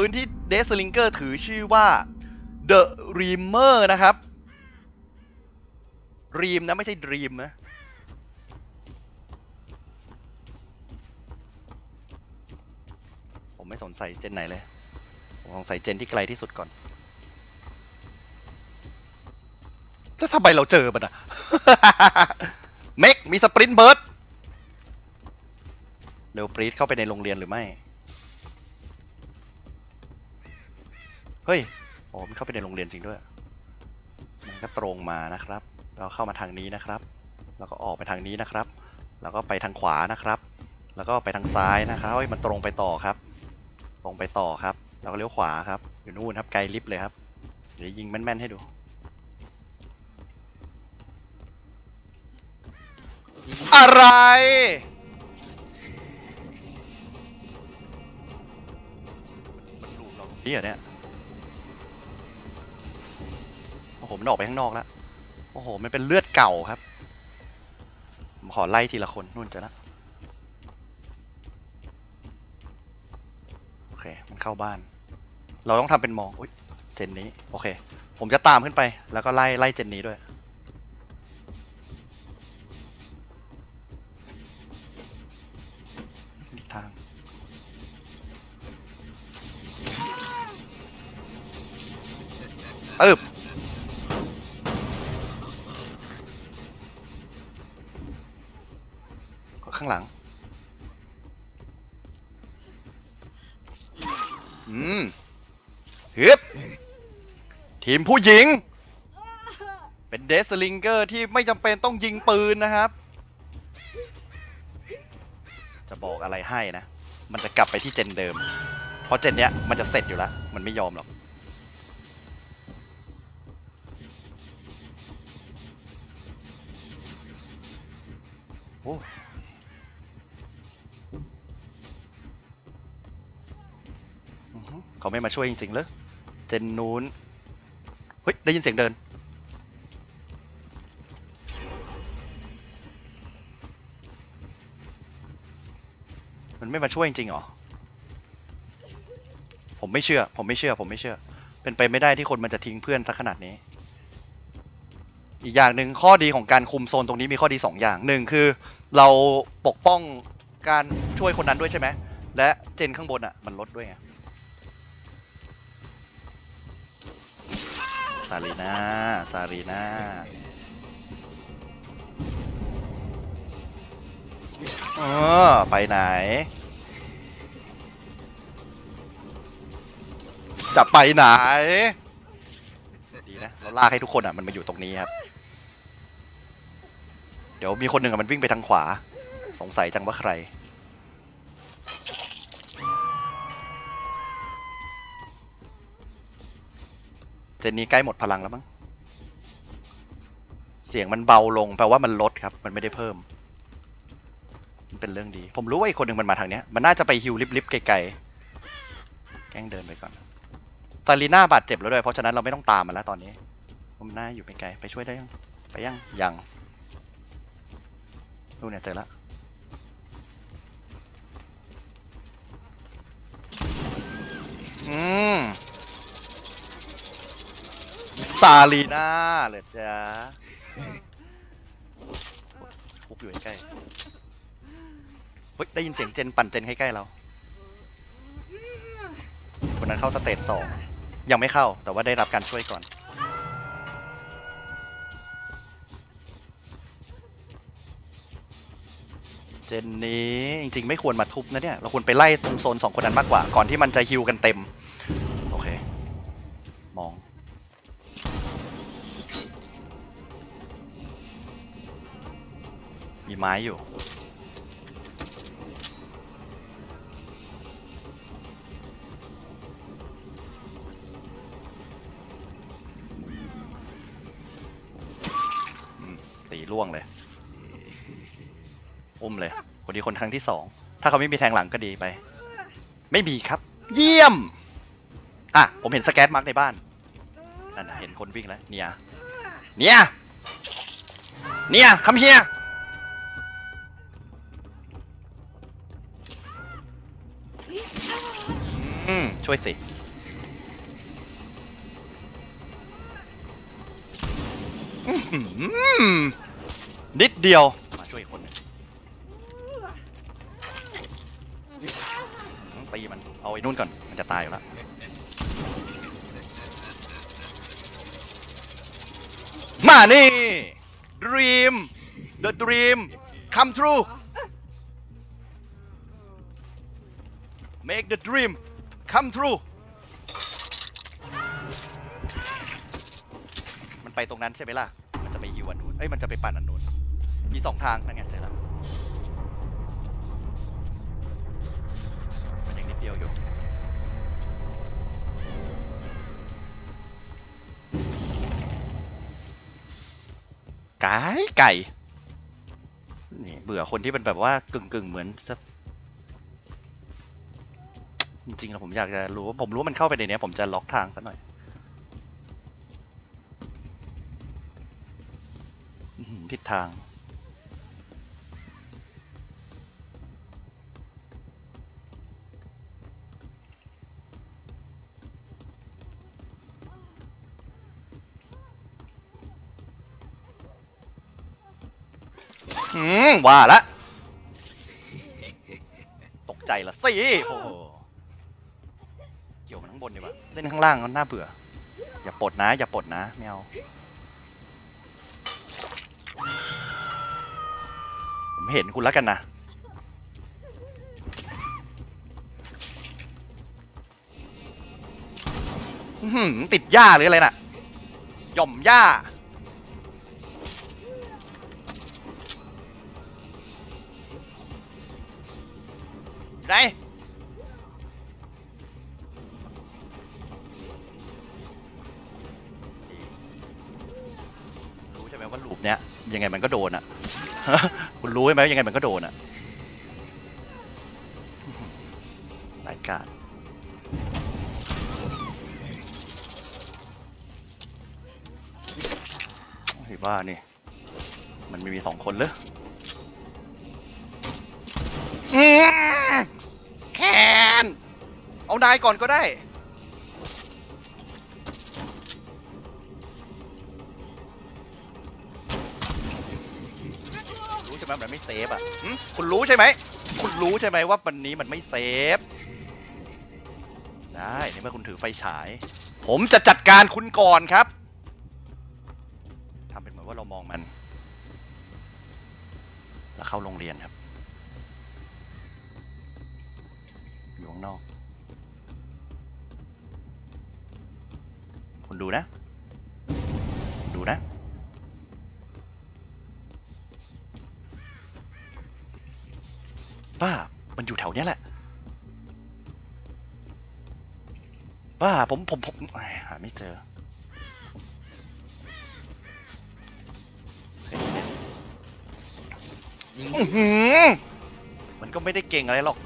ปืนที่เดสลิงเกอร์ถือชื่อว่า The Dreamer นะครับรีมนะ ไม่ใช่ Dream นะ ผมไม่สนใส่เจนไหนเลย ผมสงสัยเจนที่ไกลที่สุดก่อนแล้วทำไมเราเจอมันอะเมกมีสปรินต์เบิร์ดเร็วปรีดเข้าไปในโรงเรียนหรือไม่ เฮ้ยโอ้มันเข้าไปในโรงเรียนจริงด้วยมันก็ตรงมานะครับ เราเข้ามาทางนี้นะครับ แล้วก็ออกไปทางนี้นะครับ แล้วก็ไปทางขวานะครับ แล้วก็ไปทางซ้ายนะครับเฮ้ยมันตรงไปต่อครับ ตรงไปต่อครับ แล้วก็เลี้ยวขวาครับ อยู่นู่นครับไกลลิฟต์เลยครับ เดี๋ยวยิงแม่นๆให้ดูอะไร มันลูบเราเหรอเนี่ย โอ้โหมันออกไปข้างนอกแล้ว โอ้โห มันเป็นเลือดเก่าครับผมขอไล่ทีละคนนู่นจอแล้วโอเค มันเข้าบ้าน เราต้องทำเป็นมองอุ้ยเจนนี้ โอเค ผมจะตามขึ้นไป แล้วก็ไล่ไล่เจนนี้ด้วยอีกทางอึบ ข้างหลัง อืมฮึบทีมผู้หญิง เป็นเดสลิงเกอร์ที่ไม่จำเป็นต้องยิงปืนนะครับ จะบอกอะไรให้นะ มันจะกลับไปที่เจนเดิม เพราะเจนเนี้ยมันจะเสร็จอยู่แล้ว มันไม่ยอมหรอกโอ้ เขาไม่มาช่วยจริงๆเลยเจนนู้นเฮ้ย ได้ยินเสียงเดิน มันไม่มาช่วยจริงๆหรอ ผมไม่เชื่อ ผมไม่เชื่อ ผมไม่เชื่อ เป็นไปไม่ได้ที่คนมันจะทิ้งเพื่อนสักขนาดนี้ อีกอย่างหนึ่งข้อดีของการคุมโซนตรงนี้มีข้อดีสองอย่างหนึ่งคือ เราปกป้องการช่วยคนนั้นด้วยใช่ไหมและเจนข้างบนอะมันลดด้วยไง ซารีนาซารีนาเออไปไหน จะไปไหน ดีนะ เราลากให้ทุกคนอะ มันมาอยู่ตรงนี้ครับ เดี๋ยวมีคนหนึ่งอะ มันวิ่งไปทางขวา สงสัยจังว่าใคร เจนนี้ใกล้หมดพลังแล้วมั้ง เสียงมันเบาลงแปลว่ามันลดครับ มันไม่ได้เพิ่ม มันเป็นเรื่องดี ผมรู้ว่าอีกคนหนึ่งมันมาทางเนี้ย มันน่าจะไปฮิวลิฟๆไกลๆ แกล้งเดินไปก่อนตาลีน่าบาดเจ็บแล้วด้วย เพราะฉะนั้นเราไม่ต้องตามมันแล้วตอนนี้ ผมน่าอยู่ไม่ไกล ไปช่วยได้ยัง ไปยัง ยังดูเนี่ยเจอแล้ว ซาลีน่าเหรอจ๊ะคุกอยู่ใกล้เฮ้ยได้ยินเสียงเจนปั่นเจนใกล้ๆเราคนนั้นเข้าสเตจสองยังไม่เข้าแต่ว่าได้รับการช่วยก่อน เจนนี้จริงๆ ไม่ควรมาทุบนะเนี่ย เราควรไปไล่ตรงโซนสองคนนั้นมากกว่า ก่อนที่มันจะฮิวกันเต็ม โอเค มอง มีไม้อยู่ ตีล่วงเลย อุ้มเลยคนดีคนครั้งที่สอง ถ้าเขาไม่มีแทงหลังก็ดีไป ไม่มีครับ เยี่ยม อะ ผมเห็นสแกตมาร์กในบ้าน นั่นนะเห็นคนวิ่งแล้ว เนี่ย เนี่ย เนี่ยคำเฮีย ช่วยสิ นิดเดียว มาช่วยคนนึงตีมัน เอาไอ้นู่นก่อน มันจะตายอยู่แล้วมานี่ dream the dream come true make the dream come true มันไปตรงนั้นใช่ไหมล่ะ มันจะไปฮิวอันนู้นเอ้ย มันจะไปปั่นอันนู้น มีสองทางนั่นไงเจอแล้วมันยังนิดเดียวอยู่ไก่ไก่ นี่เบื่อคนที่เป็นแบบว่ากึ่งกึ่งๆเหมือน จริงๆแล้วผมอยากจะรู้ว่าผมรู้ว่ามันเข้าไปในเนี้ยผมจะล็อกทางซะหน่อยทิศทาง อืม ว่าละ ตกใจละสิโอ้างบนดีกว่าเล่นข้างล่างมันน่าเบื่อ อย่าปลดนะ อย่าปลดนะไม่เอาผมเห็นคุณแล้วกันนะอื้อหือติดหญ้าหรืออะไรน่ะหย่อมหญ้าไหน ยังไงมันก็โดนอะ คุณรู้ใช่ไหมยังไงมันก็โดนอะรายการไอ้บ้านี่ มันไม่มีสองคนเลยแคนเอานายก่อนก็ได้ ไหมมันไม่เซฟอะหึคุณรู้ใช่ไหม คุณรู้ใช่ไหมว่าวันนี้มันไม่เซฟ ได้ในเมื่อคุณถือไฟฉาย ผมจะจัดการคุณก่อนครับทำเป็นเหมือนว่าเรามองมัน แล้วเข้าโรงเรียนครับ อยู่ข้างนอก คุณดูนะ ดูนะ ป้า มันอยู่แถวเนี้ยแหละ ป้า ผมผมผมหาไม่เจอเฮ้ยเจ็บอื้อหือมันก็ไม่ได้เก่งอะไรหรอก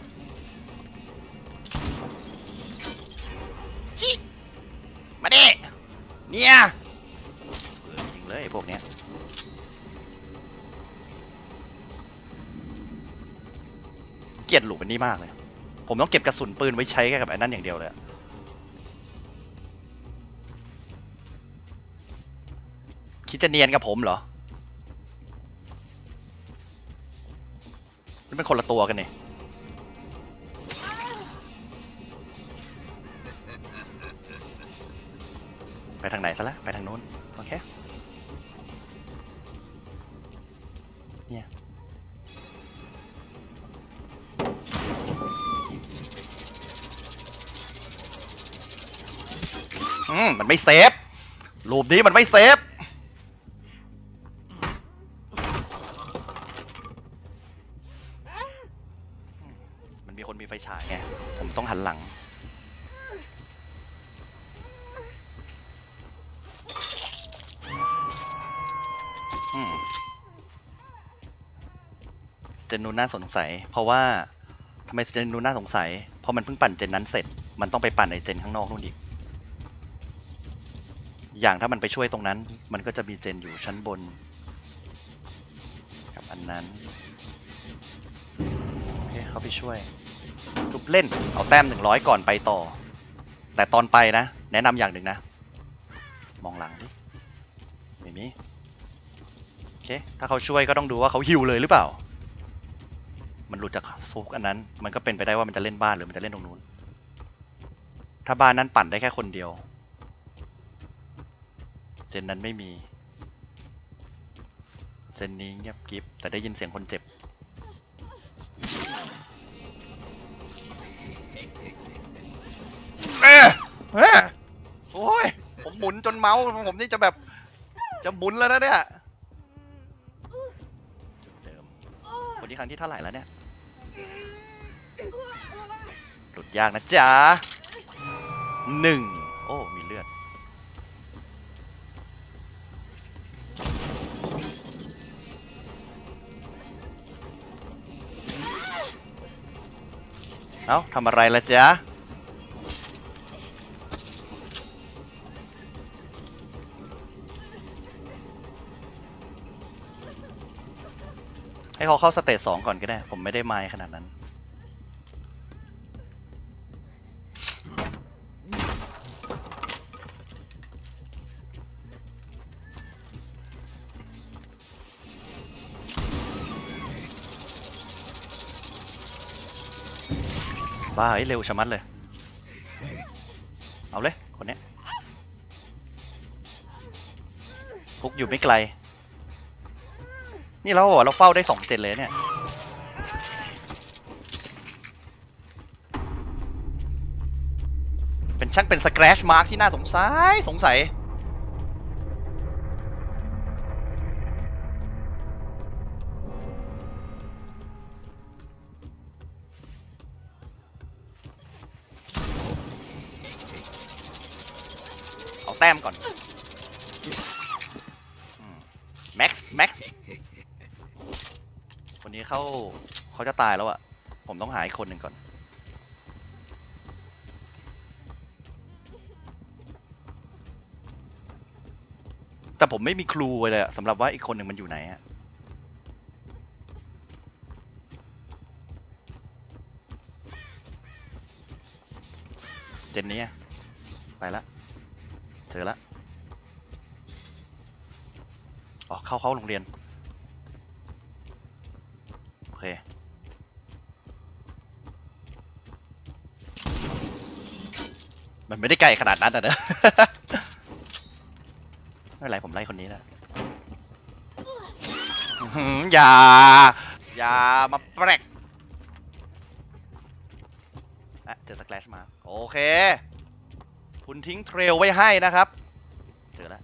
นี้มากเลย ผมต้องเก็บกระสุนปืนไว้ใช้แค่กับไอ้นั่นอย่างเดียวเลยคิดจะเนียนกับผมเหรอนี่เป็นคนละตัวกันนี่ไปทางไหนซะละไปทางนู้น มันไม่เซฟรูปนี้มันไม่เซฟมันมีคนมีไฟฉายไงผมต้องหันหลัง เจนนูนน่าสงสัย เพราะว่าทำไมเจนนูนน่าสงสัย เพราะมันเพิ่งปั่นเจนนั้นเสร็จ มันต้องไปปั่นในเจนข้างนอกนู่นอีก อย่างถ้ามันไปช่วยตรงนั้น มันก็จะมีเจนอยู่ชั้นบน กับอันนั้นโอเคเขาไปช่วย ทุบเล่นเอาแต้มหนึ่งร้อยก่อนไปต่อ แต่ตอนไปนะ แนะนำอย่างหนึ่งนะ มองหลังดิไม่มีโอเคถ้าเขาช่วยก็ต้องดูว่าเขาฮิวเลยหรือเปล่า มันหลุดจากซุกอันนั้น มันก็เป็นไปได้ว่ามันจะเล่นบ้านหรือมันจะเล่นตรงนู้นถ้าบ้านนั้นปั่นได้แค่คนเดียว เจนนั้นไม่มี เจนนี้เงียบกริบแต่ได้ยินเสียงคนเจ็บ เอ๊ะเอ๊ะโอ้ย ผมหมุนจนเมาส์ผมนี่จะแบบ จะหมุนแล้วนะเนี่ยจุดเดิมคนนี้ครั้งที่เท่าไหร่แล้วเนี่ย หลุดยากนะจ๊ะหนึ่ง โอ้ มีเลือด เอ้าทำอะไรละจ๊ะให้เขาเข้าสเตจสองก่อนก็ได้ ผมไม่ได้ไม้ขนาดนั้น บ้าไอ้ยเร็วชะมัดเลย เอาเลยคนนี้พุกอยู่ไม่ไกล นี่เราบอกเราเฝ้าได้สองเซนเลยเนี่ยเป็นช่างเป็นสแครชมาร์กที่น่าสงสัยสงสัย แต้มก่อนแม็กซ์แม็กซ์คนนี้เขาเขาจะตายแล้วอะผมต้องหาอีกคนหนึ่งก่อน แต่ผมไม่มีครูเลยอะสำหรับว่าอีกคนหนึ่งมันอยู่ไหนอะเจนนี้ไปและ เจอละอ๋อเข้าเข้าโรงเรียน โอเค มันไม่ได้ไกลขนาดนั้นอะเนอะไม่เป็นไรผมไล่คนนี้และอื้อหือย่า อย่ามาแปลกอะเจอสแคลชมา โอเค คุณทิ้งเทรลไว้ให้นะครับ เจอแล้ว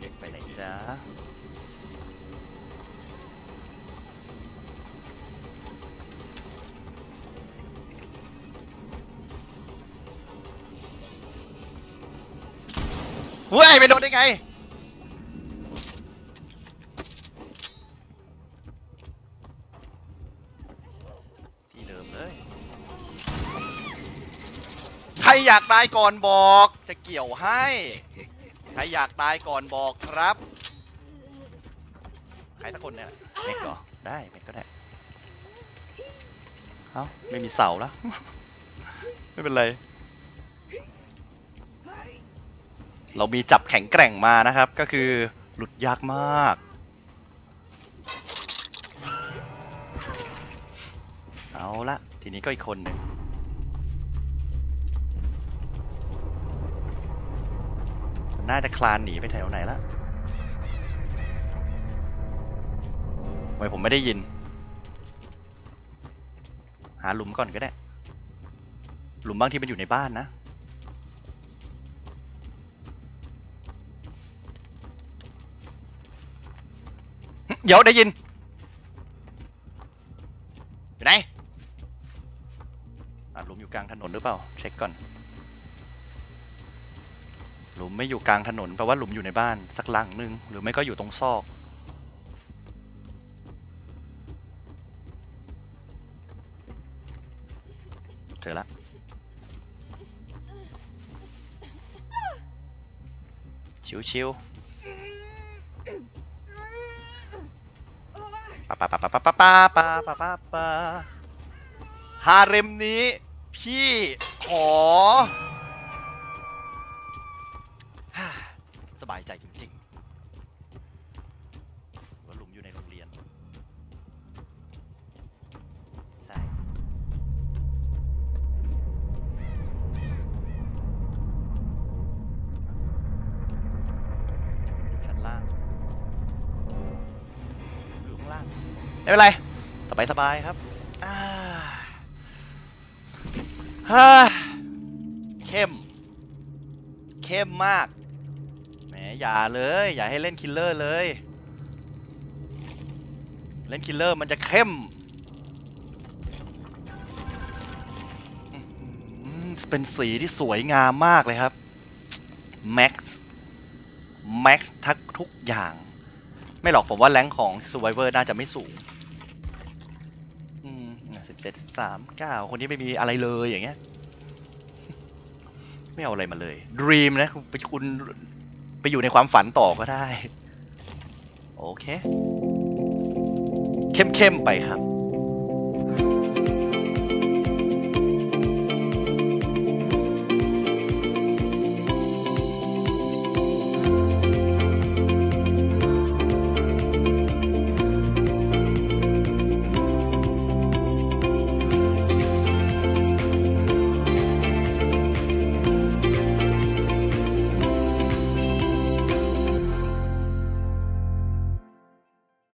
เด็กไปไหนจ๊ะเฮ้ยไปโดนได้ไง รอยากตายก่อนบอก จะเกี่ยวให้ ใครอยากตายก่อนบอกครับ ใครสักคนเนี่ยเม็กเหรอได้เม็กก็ได้เอ้าไม่มีเสาแล้ว ไม่เป็นไร เรามีจับแข็งแกร่งมานะครับ ก็คือหลุดยากมากเอาละทีนี้ก็อีกคนหนึ่ง น่าจะคลานหนีไปแถวไหนละทำไมผมไม่ได้ยิน หาหลุมก่อนก็ได้ หลุมบางที่มันอยู่ในบ้านนะ เดี๋ยวได้ยิน อยู่ไหนหลุมอยู่กลางถนนหรือเปล่า เช็คก่อน หลุมไม่อยู่กลางถนนแปลว่าหลุมอยู่ในบ้านสักหลังหนึ่งหรือไม่ก็อยู่ตรงซอก เจอละชิวชิวปะปะปะปะปะปะปะปะปะปะปะฮาเร็มนี้ พี่ขอ สบายใจจริงๆว่าหลุมอยู่ในโรงเรียน ใช่ชั้นล่างอยู่ข้างล่าง ไม่เป็นไรสบายสบายครับอ่าฮ่าเข้ม เข้มมาก อย่าเลย อย่าให้เล่นคิลเลอร์เลย เล่นคิลเลอร์มันจะเข้มเป็นสีที่สวยงามมากเลยครับแม็กซ์แม็กซ์ทักทุกอย่าง ไม่หรอกผมว่าแรงของ Survivor น่าจะไม่สูงอืมสิบเจ็ดสิบสามเก้าคนนี้ไม่มีอะไรเลยอย่างเงี้ย ไม่เอาอะไรมาเลย Dream นะไปคุณ ไปอยู่ในความฝันต่อก็ได้ โอเค เข้มๆไปครับ